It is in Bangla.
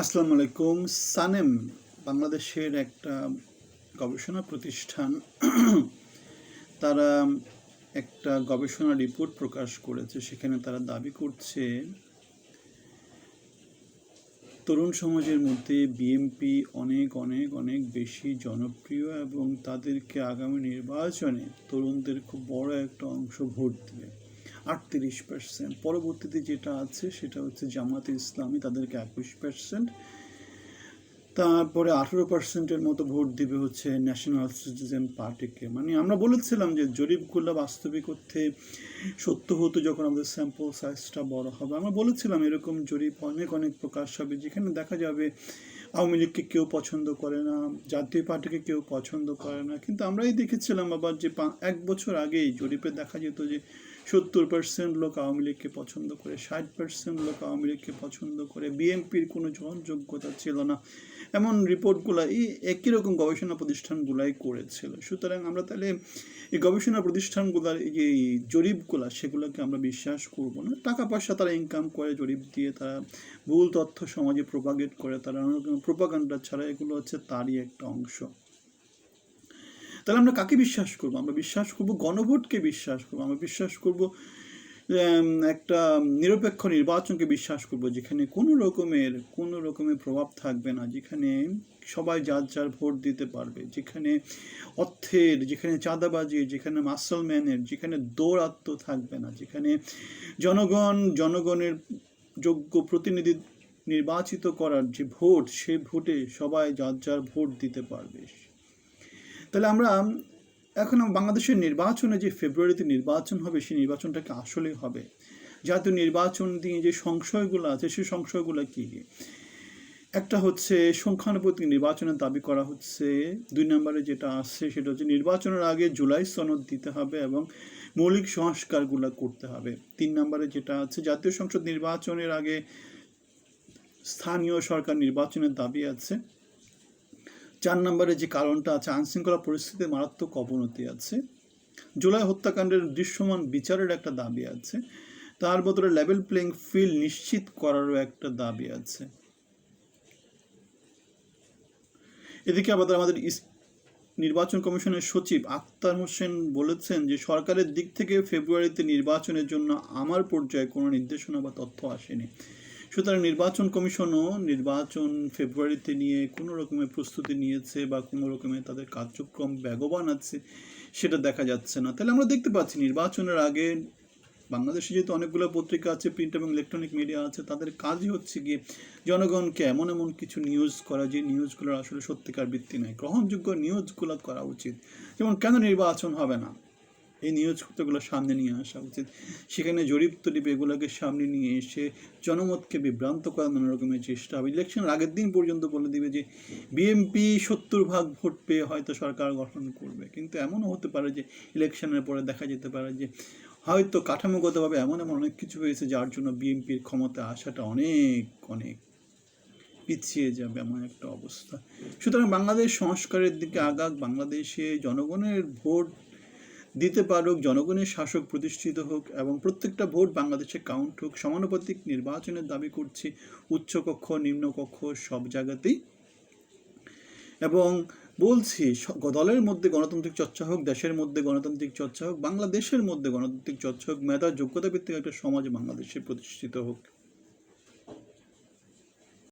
আসসালামু আলাইকুম। সানেম বাংলাদেশের একটা গবেষণা প্রতিষ্ঠান। তারা একটা গবেষণা রিপোর্ট প্রকাশ করেছে, সেখানে তারা দাবি করছে, তরুণ সমাজের মধ্যে বিএমপি অনেক অনেক অনেক বেশি জনপ্রিয় এবং তাদেরকে আগামী নির্বাচনে তরুণদের খুব বড় একটা অংশ ভোট দেবে। আটত্রিশ পার্সেন্ট পরবর্তীতে যেটা আছে, সেটা হচ্ছে জামাতে ইসলামী, তাদেরকে একুশ পার্সেন্ট তারপরে আঠেরো পার্সেন্টের মতো ভোট দিবে হচ্ছে ন্যাশনাল সিটিজেন পার্টিকে মানে আমরা বলেছিলাম যে জরিপগুলো বাস্তবিক অর্থে সত্য হতো যখন আমাদের স্যাম্পল সাইজটা বড় হবে। আমরা বলেছিলাম এরকম জরিপ অনেক অনেক প্রকাশ হবে, যেখানে দেখা যাবে আওয়ামী লীগকে কেউ পছন্দ করে না, জাতীয় পার্টিকে কেউ পছন্দ করে না। কিন্তু আমরাই দেখেছিলাম আবার যে এক বছর আগেই জরিপে দেখা যেত যে সত্তর পার্সেন্ট লোক আওয়ামী লীগকে পছন্দ করে, ষাট পার্সেন্ট লোক আওয়ামী লীগকে পছন্দ করে, বিএনপির কোনো গ্রহণযোগ্যতা ছিল না। এমন রিপোর্টগুলো এই একই রকম গবেষণা প্রতিষ্ঠানগুলাই করেছিল। সুতরাং আমরা তাহলে এই গবেষণা প্রতিষ্ঠানগুলোর এই যে জরিপগুলো, সেগুলোকে আমরা বিশ্বাস করব না। টাকা পয়সা তারা ইনকাম করে, জরিপ দিয়ে তারা ভুল তথ্য সমাজে প্রোপাগেট করে, তারা প্রোপাগান্ডা ছাড়া এগুলো হচ্ছে তারই একটা অংশ। তাহলে আমরা কাকে বিশ্বাস করব? আমরা বিশ্বাস করব গণভোটকে বিশ্বাস করব। আমরা বিশ্বাস করব একটা নিরপেক্ষ নির্বাচনকে বিশ্বাস করব, যেখানে কোনো রকমের কোনো রকমের প্রভাব থাকবে না, যেখানে সবাই যার যার ভোট দিতে পারবে, যেখানে অর্থের, যেখানে চাঁদাবাজি যেখানে মাসলম্যানের, যেখানে দৌরাত্ম থাকবে না, যেখানে জনগণ, জনগণের যোগ্য প্রতিনিধি নির্বাচিত করার যে ভোট, সে ভোটে সবাই যার যার ভোট দিতে পারবে। তাহলে আমরা, এখন বাংলাদেশের নির্বাচনে যে ফেব্রুয়ারিতে নির্বাচন হবে, সেই নির্বাচনটাকে আসলেই হবে? জাতীয় নির্বাচন দিয়ে যে সংশয়গুলো আছে, সেই সংশয়গুলো কী? একটা হচ্ছে সংখ্যানুপাতিক নির্বাচনের দাবি করা হচ্ছে। দুই নম্বরে যেটা আসছে সেটা হচ্ছে নির্বাচনের আগে জুলাই সনদ দিতে হবে এবং মৌলিক সংস্কারগুলো করতে হবে। তিন নম্বরে যেটা আছে, জাতীয় সংসদ নির্বাচনের আগে স্থানীয় সরকার নির্বাচনের দাবি আছে। চার নম্বরে যে কারণটা আছে, আইনশৃঙ্খলা পরিস্থিতির মারাত্মক অবনতি আছে। জুলাই হত্যাকাণ্ডের দৃশ্যমান বিচারের একটা দাবি আছে। তার বদলে লেভেল প্লেইং ফিল্ড নিশ্চিত করারও একটা দাবি আছে। এদিকে আবার আমাদের নির্বাচন কমিশনের সচিব আক্তার হোসেন বলেছেন যে, সরকারের দিক থেকে ফেব্রুয়ারিতে নির্বাচনের জন্য আমার পর্যায়ে কোনো নির্দেশনা বা তথ্য আসেনি। সুতরাং নির্বাচন কমিশনও নির্বাচন ফেব্রুয়ারিতে নিয়ে কোনো রকমের প্রস্তুতি নিয়েছে বা কোনো রকমের তাদের কার্যক্রম বেগবান আছে সেটা দেখা যাচ্ছে না। তাহলে আমরা দেখতে পাচ্ছি নির্বাচনের আগে বাংলাদেশে যেহেতু অনেকগুলো পত্রিকা আছে, প্রিন্ট এবং ইলেকট্রনিক মিডিয়া আছে, তাদের কাজই হচ্ছে গিয়ে জনগণকে এমন এমন কিছু নিউজ করা, যে নিউজগুলোর আসলে সত্যিকার ভিত্তি নেই। গ্রহণযোগ্য নিউজগুলো করা উচিত। যেমন কেন নির্বাচন হবে না? এই নিউজগুলো সামনে নিয়ে আসা উচিত। সেখানে জরিপ তরিপ এগুলোকে সামনে নিয়ে এসে জনমতকে বিভ্রান্ত করার নানা রকমের চেষ্টা হবে। ইলেকশনের আগের দিন পর্যন্ত বলে দিবে যে বিএমপি সত্তর ভাগ ভোট পেয়ে হয়তো সরকার গঠন করবে। কিন্তু এমনও হতে পারে যে ইলেকশনের পরে দেখা যেতে পারে যে, হয়তো কাঠামোগতভাবে এমন এমন অনেক কিছু হয়েছে যার জন্য বিএনপির ক্ষমতা আসাটা অনেক অনেক পিছিয়ে যাবে এমন একটা অবস্থা। সুতরাং বাংলাদেশ সংস্কারের দিকে আগাক। বাংলাদেশে জনগণের ভোট দিতে পারুক, জনগণের শাসক প্রতিষ্ঠিত হোক এবং প্রত্যেকটা ভোট বাংলাদেশে কাউন্ট হোক, সমানুপাতিক নির্বাচনের দাবি করছি উচ্চকক্ষ নিম্নকক্ষ সব জায়গাতেই। এবং বলছি দলের মধ্যে গণতান্ত্রিক চর্চা হোক, দেশের মধ্যে গণতান্ত্রিক চর্চা হোক, বাংলাদেশের মধ্যে গণতান্ত্রিক চর্চা হোক মেধার যোগ্যতা ভিত্তিক একটা সমাজ বাংলাদেশে প্রতিষ্ঠিত হোক।